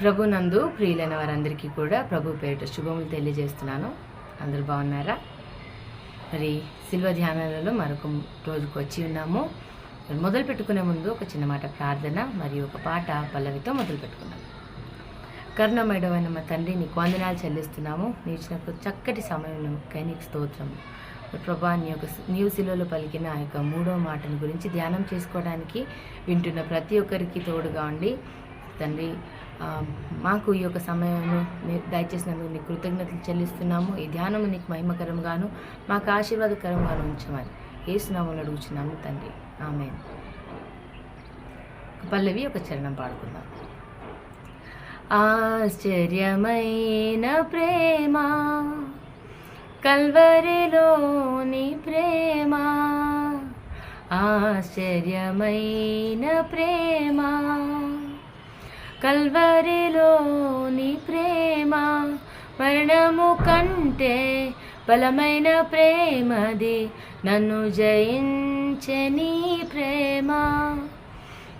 ప్రభు నందు ప్రియులైన వారందరికీ కూడా ప్రభు పేరిట శుభములు తెలియజేస్తున్నాను. అందరూ బాగున్నారా? మరి శిల్వ ధ్యానాలలో మరొక రోజుకు వచ్చి ఉన్నాము. మొదలు పెట్టుకునే ముందు ఒక చిన్న మాట ప్రార్థన మరియు ఒక పాట పల్లవితో మొదలు పెట్టుకున్నాం కరుణమేడమైన మా తండ్రి నీకు వందనాలు చెల్లిస్తున్నాము. నీ చక్కటి సమయంలో నీకు స్తోత్రం. ప్రభా నీ యొక్క నీవు శిలువలో పలికిన ఆ యొక్క మూడో మాటను గురించి ధ్యానం చేసుకోవడానికి వింటున్న ప్రతి ఒక్కరికి తోడుగా ఉండి తండ్రి మాకు ఈ యొక్క సమయాన్ని మీరు దయచేసినందుకు నీకు కృతజ్ఞతలు చెల్లిస్తున్నాము. ఈ ధ్యానము నీకు మహిమకరంగాను మాకు ఆశీర్వాదకరంగాను ఉంచమని ఏసునామని అడుగుచున్నాము తండ్రి. ఆమె పల్లవి ఒక చరణం పాడుకుందాం. ఆశ్చర్యమైన ప్రేమ కల్వరిలోని ప్రేమ ఆశ్చర్యమైన ప్రేమ కల్వరిలోని ప్రేమ మరణము కంటే బలమైన ప్రేమది నన్ను జయించని ప్రేమ.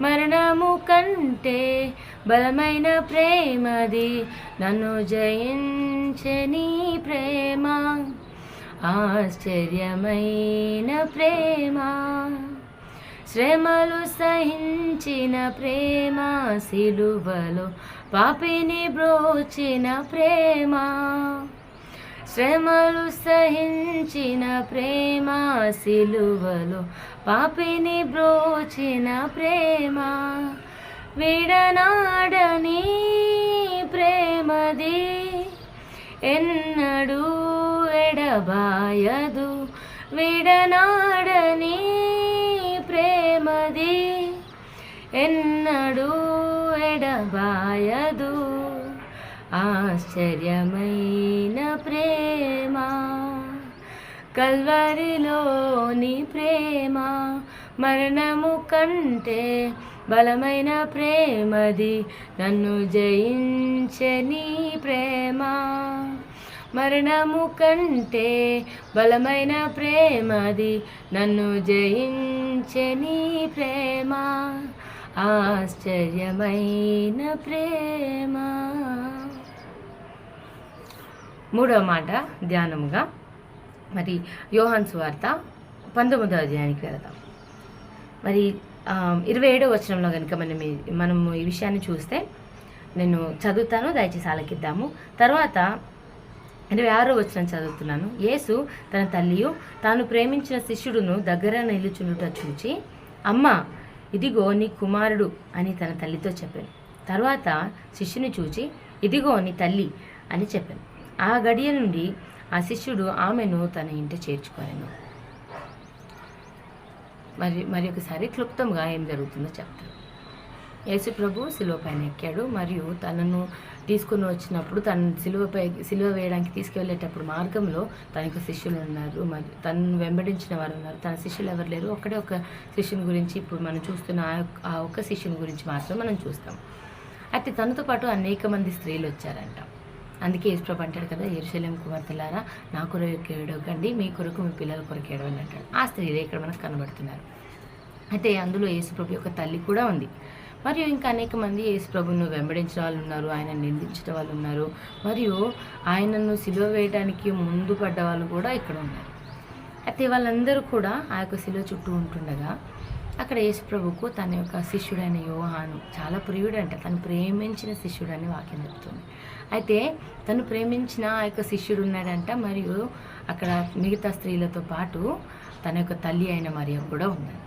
మరణము కంటే బలమైన ప్రేమది నన్ను జయించని ప్రేమ. ఆశ్చర్యమైన ప్రేమ. శ్రమలు సహించిన ప్రేమ సిలువలో పాపిని బ్రోచిన ప్రేమ. శ్రమలు సహించిన ప్రేమ సిలువలో పాపిని బ్రోచిన ప్రేమ. విడనాడని ప్రేమది ఎన్నడూ ఎడబాయదు. విడనాడని ఉన్నది. ఎన్నడూ ఎడబాయదు. ఆశ్చర్యమైన ప్రేమ. కల్వరిలోని ప్రేమ. మరణము కంటే బలమైన ప్రేమది నన్ను జయించని ప్రేమ. మరణము కంటే బలమైన ప్రేమది నన్ను జయించని ప్రేమ ఆశ్చర్యమైన ప్రేమ. మూడవ మాట ధ్యానముగా. మరి యోహాన్ వార్త పంతొమ్మిదవ అధ్యాయానికి వెళదాం. మరి ఇరవై ఏడవ వచనంలో కనుక మనం మనము ఈ విషయాన్ని చూస్తే నేను చదువుతాను దయచేసి ఆలకిద్దాము. తర్వాత ఇరవై ఆరో వచనం చదువుతున్నాను. యేసు తన తల్లియు తాను ప్రేమించిన శిష్యుడును దగ్గర నిలుచునుట చూచి అమ్మ ఇదిగో నీ కుమారుడు అని తన తల్లితో చెప్పాను. తర్వాత శిష్యుని చూచి ఇదిగో నీ తల్లి అని చెప్పాను. ఆ గడియ నుండి ఆ శిష్యుడు ఆమెను తన ఇంట చేర్చుకోలేను మరి మరి ఒకసారి క్లుప్తంగా ఏం జరుగుతుందో చెప్తాను. యేసు ప్రభు పైన ఎక్కాడు. మరియు తనను తీసుకుని వచ్చినప్పుడు తను సిలువపై సిలువ వేయడానికి తీసుకువెళ్ళేటప్పుడు మార్గంలో తనకు శిష్యులు ఉన్నారు. మరి తనను వెంబడించిన వారు ఉన్నారు. తన శిష్యులు ఎవరు లేరు? ఒక్కడే ఒక శిష్యుని గురించి ఇప్పుడు మనం చూస్తున్న ఆ యొక్క- ఆ ఒక్క శిష్యుని గురించి మాత్రం మనం చూస్తాం. అయితే తనతో పాటు అనేక మంది స్త్రీలు వచ్చారంట. అందుకే యేసుప్రభు అంటాడు కదా ఎరుశలేం కుమార్తెలారా నా కొరకు ఏడవకండి మీ కొరకు మీ పిల్లల కొరకు ఏడవండి అంటాడు. ఆ స్త్రీలే ఇక్కడ మనకు కనబడుతున్నారు. అయితే అందులో యేసుప్రభు యొక్క తల్లి కూడా ఉంది. మరియు ఇంకా అనేక మంది యేసుప్రభును వెంబడించిన వాళ్ళు ఉన్నారు ఆయన నిందించిన వాళ్ళు ఉన్నారు మరియు ఆయనను సిలువ వేయడానికి ముందు పడ్డ వాళ్ళు కూడా ఇక్కడ ఉన్నారు. అయితే వాళ్ళందరూ కూడా ఆ యొక్క శిలువ చుట్టూ ఉంటుండగా అక్కడ యేసుప్రభుకు తన యొక్క శిష్యుడైన యోహాను చాలా ప్రియుడంట తను ప్రేమించిన శిష్యుడని వాక్యం చెప్తుంది. అయితే తను ప్రేమించిన ఆ యొక్క శిష్యుడు ఉన్నాడంట మరియు అక్కడ మిగతా స్త్రీలతో పాటు తన యొక్క తల్లి అయిన మరియ కూడా ఉందంట.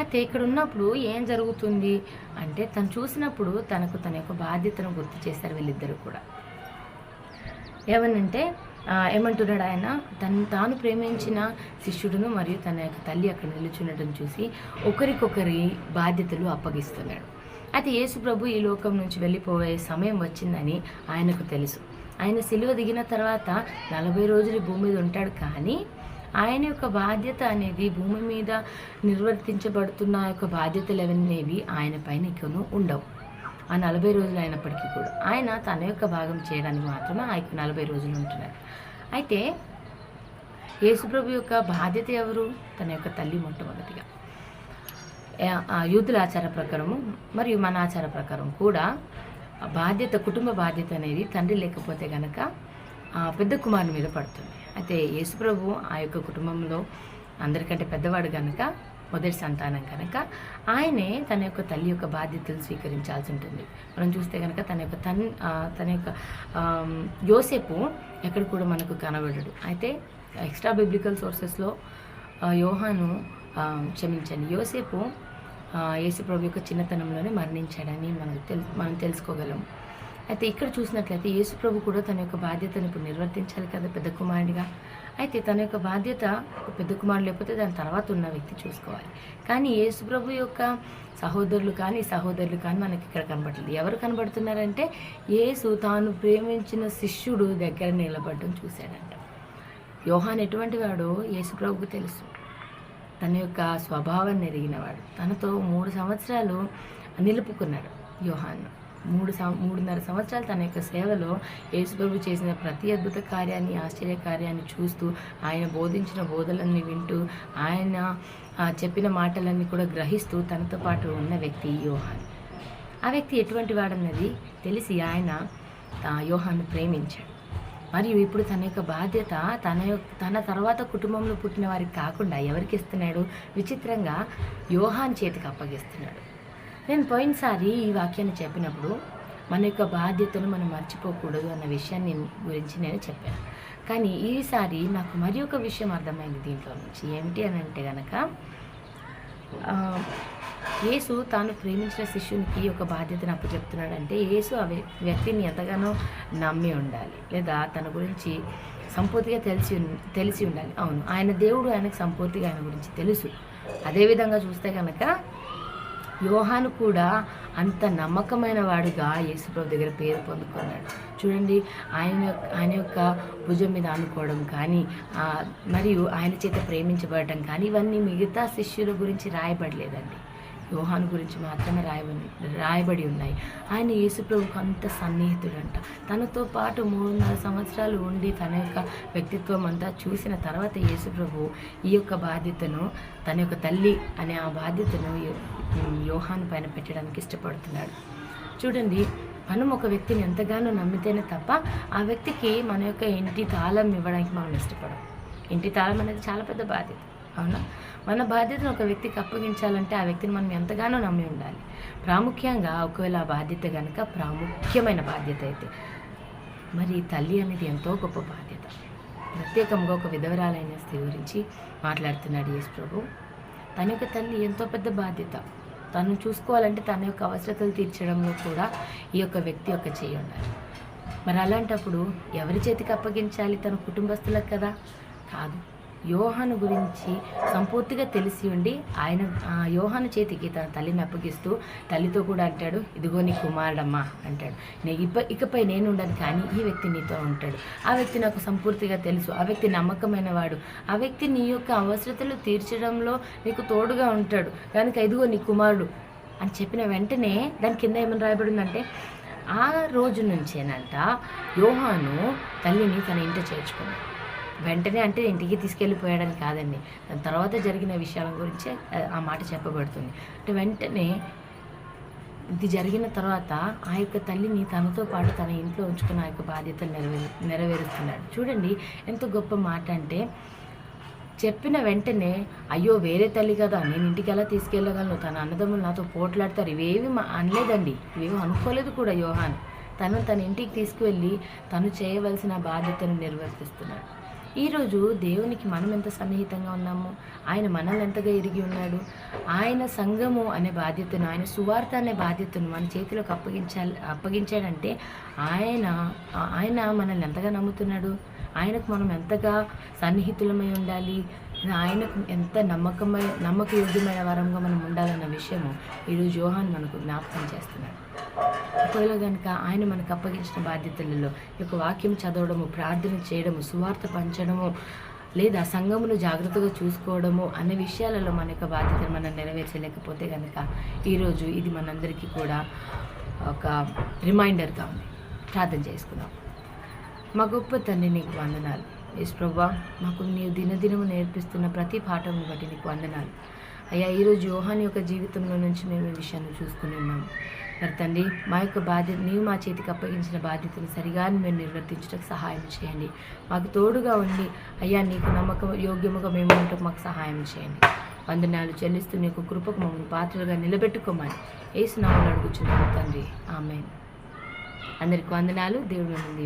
అయితే ఇక్కడ ఉన్నప్పుడు ఏం జరుగుతుంది అంటే తను చూసినప్పుడు తనకు తన యొక్క బాధ్యతను గుర్తు చేశారు వీళ్ళిద్దరూ కూడా. ఏమనంటే ఏమంటున్నాడు ఆయన? తను తాను ప్రేమించిన శిష్యుడును మరియు తన యొక్క తల్లి అక్కడ నిలుచుండటం చూసి ఒకరికొకరి బాధ్యతలు అప్పగిస్తున్నాడు. అయితే యేసు ప్రభు ఈ లోకం నుంచి వెళ్ళిపోయే సమయం వచ్చిందని ఆయనకు తెలుసు. ఆయన సిలువ దిగిన తర్వాత నలభై రోజులు భూమి మీద ఉంటాడు కానీ ఆయన యొక్క బాధ్యత అనేది భూమి మీద నిర్వర్తించబడుతున్న యొక్క బాధ్యతలు అనేవి ఆయన పైన ఇకను ఉండవు. ఆ నలభై రోజులు అయినప్పటికీ కూడా ఆయన తన యొక్క భాగం చేయడానికి మాత్రమే ఆ యొక్క నలభై రోజులు ఉంటున్నారు అయితే యేసుప్రభు యొక్క బాధ్యత ఎవరు? తన యొక్క తల్లి మొట్టమొదటిగా. ఆ- యూదుల ఆచార ప్రకారము మరియు మన ఆచార ప్రకారం కూడా బాధ్యత కుటుంబ బాధ్యత అనేది తండ్రి లేకపోతే గనక ఆ పెద్ద కుమారుని మీద పడుతుంది. అయితే యేసుప్రభు ఆ యొక్క కుటుంబంలో అందరికంటే పెద్దవాడు కనుక మొదటి సంతానం కనుక ఆయనే తన యొక్క తల్లి యొక్క బాధ్యతలు స్వీకరించాల్సి ఉంటుంది. మనం చూస్తే కనుక తన యొక్క తన్ తన యొక్క యోసేపు ఎక్కడ కూడా మనకు కనబడడు. అయితే ఎక్స్ట్రా బిబ్లికల్ సోర్సెస్లో యోహాను క్షమించండి యోసేపు ఆ, యేసుప్రభు యొక్క చిన్నతనంలోనే మరణించాడని మనకు తెలు మనం తెలుసుకోగలం. అయితే ఇక్కడ చూసినట్లయితే యేసుప్రభు కూడా తన యొక్క బాధ్యతను ఇప్పుడు నిర్వర్తించాలి కదా పెద్ద కుమారుడిగా. అయితే తన యొక్క బాధ్యత పెద్ద కుమారుడు లేకపోతే దాని తర్వాత ఉన్న వ్యక్తి చూసుకోవాలి. కానీ యేసుప్రభు యొక్క సహోదరులు కానీ సహోదరులు కానీ మనకి ఇక్కడ కనబడుతుంది ఎవరు కనబడుతున్నారంటే యేసు తాను ప్రేమించిన శిష్యుడు దగ్గర నిలబడడం చూశాడంట. యోహాన్ ఎటువంటి వాడో? యేసుప్రభుకు తెలుసు. తన యొక్క స్వభావాన్ని ఎరిగినవాడు తనతో మూడు సంవత్సరాలు నిలుపుకున్నాడు యోహాన్ను మూడు మూడున్నర సంవత్సరాలు తన యొక్క సేవలో యేసుప్రభు చేసిన ప్రతి అద్భుత కార్యాన్ని ఆశ్చర్య కార్యాన్ని చూస్తూ ఆయన బోధించిన బోధలన్నీ వింటూ ఆయన చెప్పిన మాటలన్నీ కూడా గ్రహిస్తూ తనతో పాటు ఉన్న వ్యక్తి యోహాన్. ఆ వ్యక్తి ఎటువంటి వాడన్నది తెలిసి ఆయన ఆ, యోహాను ప్రేమించాడు. మరియు ఇప్పుడు తన యొక్క బాధ్యత తన యొక్క తన తర్వాత కుటుంబంలో పుట్టిన వారికి కాకుండా ఎవరికి ఇస్తున్నాడు? విచిత్రంగా యోహాన్ చేతికి అప్పగిస్తున్నాడు. నేను పోయినసారి ఈ వాక్యాన్ని చెప్పినప్పుడు మన యొక్క బాధ్యతను మనం మర్చిపోకూడదు అన్న విషయాన్ని గురించి నేను చెప్పాను. కానీ ఈసారి నాకు మరి ఒక విషయం అర్థమైంది దీంట్లో నుంచి. ఏమిటి అని అంటే గనక యేసు తాను ప్రేమించిన శిష్యునికి ఒక బాధ్యతను అప్పచెప్తున్నాడంటే యేసు ఆ వ్యక్తిని ఎంతగానో నమ్మి ఉండాలి. లేదా తన గురించి సంపూర్తిగా తెలిసి తెలిసి ఉండాలి. అవును ఆయన దేవుడు ఆయనకు సంపూర్తిగా ఆయన గురించి తెలుసు. అదేవిధంగా చూస్తే కనుక యోహాను కూడా అంత నమ్మకమైన వాడుగా యేసుప్రభు దగ్గర పేరు పొందుకున్నాడు. చూడండి ఆయన యొక్క- ఆయన యొక్క భుజం మీద అనుకోవడం కానీ మరియు ఆయన చేత ప్రేమించబడటం కానీ ఇవన్నీ మిగతా శిష్యుల గురించి రాయబడలేదండి. యోహాను గురించి మాత్రమే రాయబడి రాయబడి ఉన్నాయి. ఆయన యేసుప్రభుకు అంత సన్నిహితుడంట. తనతో పాటు మూడున్నర సంవత్సరాలు ఉండి తన యొక్క వ్యక్తిత్వం అంతా చూసిన తర్వాత యేసుప్రభు ఈ యొక్క బాధ్యతను తన యొక్క తల్లి అనే ఆ బాధ్యతను యోహాను పైన పెట్టడానికి ఇష్టపడుతున్నాడు. చూడండి మనం ఒక వ్యక్తిని ఎంతగానో నమ్మితేనే తప్ప ఆ వ్యక్తికి మన యొక్క ఇంటి తాళం ఇవ్వడానికి మనం ఇష్టపడం ఇంటి తాళం అనేది చాలా పెద్ద బాధ్యత. అవునా? మన బాధ్యతను ఒక వ్యక్తికి అప్పగించాలంటే ఆ వ్యక్తిని మనం ఎంతగానో నమ్మి ఉండాలి. ప్రాముఖ్యంగా ఒకవేళ ఆ బాధ్యత కనుక ప్రాముఖ్యమైన బాధ్యత అయితే. మరి తల్లి అనేది ఎంతో గొప్ప బాధ్యత. ప్రత్యేకంగా ఒక విధవరాలైన స్త్రీ గురించి మాట్లాడుతున్నాడు యేసు ప్రభు. తన యొక్క తల్లి ఎంతో పెద్ద బాధ్యత. తను చూసుకోవాలంటే తన యొక్క అవసరతలు తీర్చడంలో కూడా ఈ యొక్క వ్యక్తి యొక్క చేయి ఉండాలి. మరి అలాంటప్పుడు ఎవరి చేతికి అప్పగించాలి? తన కుటుంబస్తులకు కదా? కాదు. యోహాను గురించి సంపూర్తిగా తెలిసి ఉండి ఆయన ఆ యోహాను చేతికి తన తల్లిని అప్పగిస్తూ తల్లితో కూడా అంటాడు ఇదిగో నీ కుమారుడమ్మా అంటాడు. నే ఇప్ప ఇకపై నేను ఉండను కానీ ఈ వ్యక్తి నీతో ఉంటాడు. ఆ వ్యక్తి నాకు సంపూర్తిగా తెలుసు. ఆ వ్యక్తి నమ్మకమైన వాడు. ఆ వ్యక్తి నీ యొక్క అవసరతలు తీర్చడంలో నీకు తోడుగా ఉంటాడు. కనుక ఇదిగో నీ కుమారుడు అని చెప్పిన వెంటనే దాని కింద ఏమైనా రాయబడిందంటే ఆ రోజు నుంచేనంట యోహాను తల్లిని తన ఇంట చేర్చుకున్నాడు. వెంటనే అంటే ఇంటికి తీసుకెళ్ళిపోయాడని కాదండి. దాని తర్వాత జరిగిన విషయాల గురించి ఆ మాట చెప్పబడుతుంది. అంటే వెంటనే ఇది జరిగిన తర్వాత ఆ యొక్క తల్లిని తనతో పాటు తన ఇంట్లో ఉంచుకున్న ఆ యొక్క బాధ్యతను నెరవేరు నెరవేరుస్తున్నాడు. చూడండి ఎంత గొప్ప మాట అంటే చెప్పిన వెంటనే అయ్యో వేరే తల్లి కదా నేను ఇంటికి ఎలా తీసుకెళ్ళగలను? తన అన్నదమ్ములు నాతో పోట్లాడతారు. ఇవేవి అనలేదండి. ఇవేవి అనుకోలేదు కూడా యోహాన్. తను తన ఇంటికి తీసుకువెళ్ళి తను చేయవలసిన బాధ్యతను నిర్వర్తిస్తున్నాడు ఈరోజు దేవునికి మనం ఎంత సన్నిహితంగా ఉన్నాము ఆయన మనల్ని ఎంతగా ఎరిగి ఉన్నాడు ఆయన సంఘము అనే బాధ్యతను ఆయన సువార్త అనే బాధ్యతను మన చేతిలోకి అప్పగించాలి అప్పగించాడంటే ఆయన ఆయన మనల్ని ఎంతగా నమ్ముతున్నాడు? ఆయనకు మనం ఎంతగా సన్నిహితులమై ఉండాలి? ఆయనకు ఎంత నమ్మకమై నమ్మకయోగ్యమైన వరంగా మనం ఉండాలన్న విషయము ఈరోజు యోహాన్ మనకు జ్ఞాపకం చేస్తున్నాడు. ఒకవేళ కనుక ఆయన మనకు అప్పగించిన బాధ్యతలలో ఈ యొక్క వాక్యం చదవడము ప్రార్థన చేయడము సువార్త పంచడము లేదా సంఘమును జాగ్రత్తగా చూసుకోవడము అనే విషయాలలో మన యొక్క బాధ్యతను మనం నెరవేర్చలేకపోతే కనుక ఈరోజు ఇది మనందరికీ కూడా ఒక రిమైండర్గా ఉంది. ప్రార్థన చేసుకుందాం. మా గొప్ప తండ్రి నీకు వందనాలు. ఎస్ ప్రభా మాకు నీవు దినదినము నేర్పిస్తున్న ప్రతి పాఠం బట్టి నీకు వందనాలు. అయ్యా ఈరోజు యోహాన్ యొక్క జీవితంలో నుంచి మేము ఈ విషయాన్ని చూసుకుని ఉన్నాము. మరి తండ్రి మా యొక్క బాధ్యత నీవు మా చేతికి అప్పగించిన బాధ్యతను సరిగా మేము నిర్వర్తించడానికి సహాయం చేయండి. మాకు తోడుగా ఉండి అయ్యా నీకు నమ్మకం యోగ్యముగా మేము ఉండటం మాకు సహాయం చేయండి. వందనాలు చెల్లిస్తూ నీకు కృపకు మమ్మల్ని పాత్రలుగా నిలబెట్టుకోమని ఏసునామలు అడుగుచున్నాము తండ్రి. ఆమె అందరికి వందనాలు. దేవుడు మిమ్మల్ని